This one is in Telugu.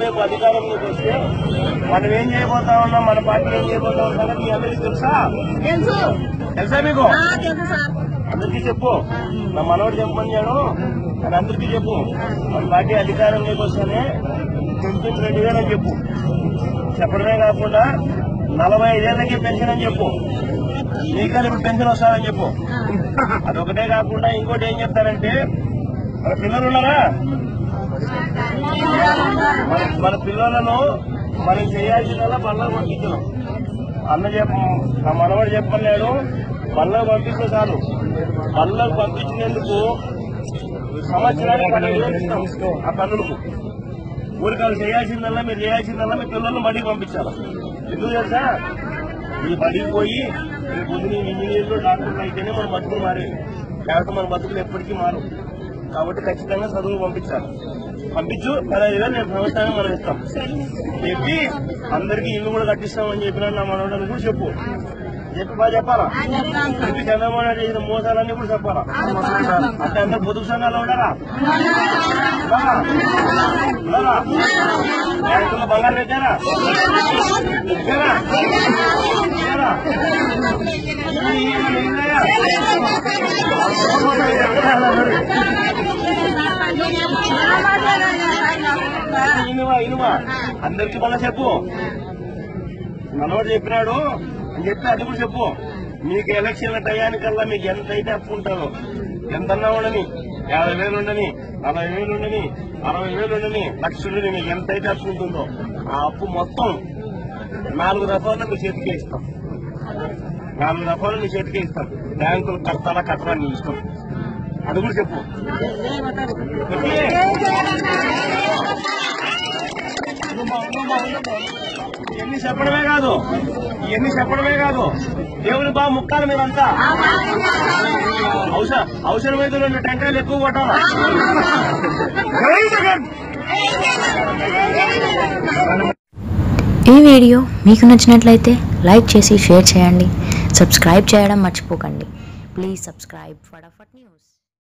రేపు అధికారంలోకి వస్తే మనం ఏం చేయబోతా ఉన్నాం? మన పార్టీ ఏం చేయబోతా ఉన్నాం మీ అందరికీ తెలుసా? తెలుసు. తెలుసా మీకు? అందరికీ చెప్పు. నా మనోడు చెప్పమన్నాడు అని అందరికీ చెప్పు. మన పార్టీ అధికారంలోకి వస్తేనే పెన్షన్ రెండు వేలు అని చెప్పు. చెప్పడమే కాకుండా నలభై ఐదేళ్ళకి పెన్షన్ అని చెప్పు. నీకని ఇప్పుడు పెన్షన్ వస్తాదని చెప్పు. అదొకటే కాకుండా ఇంకోటి ఏం చెప్తారంటే మన పిల్లలు ఉన్నారా? మన మన పిల్లలను మనం చేయాల్సిన బల్ల పంపించడం. అన్న చెప్ప నా మనవాడు చెప్పలేడు పనులకు పంపిస్తే చాలు. పనులకు పంపించినందుకు సంవత్సరానికి పన్నెండు ఆ పనులకు ఊరికాలు చేయాల్సిందల్లా మీరు చేయాల్సిందల్లా మీ పిల్లల్ని మళ్ళీ పంపించాలి. ఎందుకు తెలుసా? ఈ బడికి పోయి రేపు పొద్దున ఇంజనీర్లు డాక్టర్లు అయితేనే మన బతుకులు మారేవి. లేకపోతే మన బతుకులు ఎప్పటికీ మారు కాబట్టి ఖచ్చితంగా చదువు పంపించాలి. పంపించు పదహైదు వేలు నేను ప్రభుత్వాన్ని మనం ఇస్తాం. చెప్పి అందరికీ ఇల్లు కూడా కట్టిస్తామని చెప్పిన నా మనవడని కూడా చెప్పు. చెప్పి బాగా చెప్పాలా? చెప్పి చంద్రబాబు నాయుడు చేసిన మోసాలన్నీ కూడా చెప్పాలా? అంటే అందరు పొదుపు సంఘాలు ఉండరా బ్యాంకులో బంగారం పెట్టారా? అందరికి మళ్ళా చెప్పు. మనోడు చెప్పినాడు. అని చెప్పి అది కూడా చెప్పు. మీకు ఎలక్షన్ల టయానికల్లా మీకు ఎంత అయితే అప్పు ఉంటుందో ఎంతన్నా ఉండని యాభై వేలు ఉండని నలభై వేలు ఉండని అరవై వేలు ఉండని లక్ష ఉండని మీకు ఎంత అయితే అప్పు ఉంటుందో ఆ అప్పు మొత్తం నాలుగు రకాలు మీ చేతికి ఇస్తాం నాలుగు రూపాయలు నీ చేతికి ఇస్తాను బ్యాంకులు కట్టాలా కట్టరా నీ ఇష్టం. అది కూడా చెప్పు. చెప్పి ఇవన్నీ చెప్పడమే కాదు. ఇవన్నీ చెప్పడమే కాదు. దేవుని బాగా ముక్కాలి మీరంతా. అవసరం అవసరమైతే రెండు టెంకాయలు ఎక్కువ కొట్టాలా? ఈ వీడియో మీకు నచ్చినట్లయితే లైక్ చేసి షేర్ చేయండి. సబ్స్క్రైబ్ చేయడం మర్చిపోకండి. Please subscribe Fatafat news.